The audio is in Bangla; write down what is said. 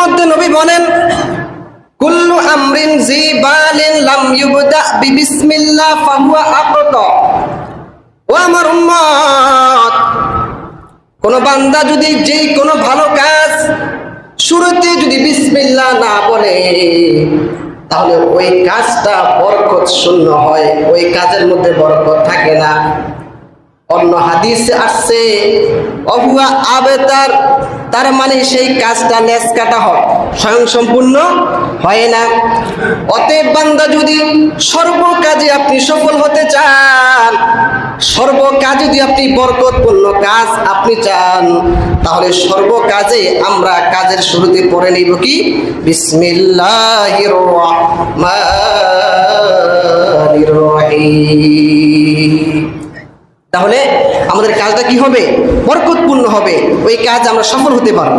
মধ্যে নবী বলেন, কুল্লু আমরিন লাম ও আমার কোন বান্দা যদি যেই কোনো ভালো কাজ শুরুতে যদি বিসমিল্লাহ না বলে, তাহলে ওই কাজটা বরকত শূন্য হয়, ওই কাজের মধ্যে বরকত থাকে না। অন্য হাদিসে আসছে, অহুয়া আবেতার তার মানে সেই কাজটা লেস কাটা হয় স্বয়ং সম্পূর্ণ হয় না। অতএব বান্দা যদি সর্ব কাজে আপনি সফল হতে চান সর্ব কাজে যদি আপনি বরকতপূর্ণ কাজ আপনি চান, তাহলে সর্ব কাজে আমরা কাজের শুরুতে পড়ে নিব কি? রহিম। তাহলে আমাদের কাজটা কি হবে? বরকতপূর্ণ হবে। ওই কাজ আমরা সফল হতে পারব।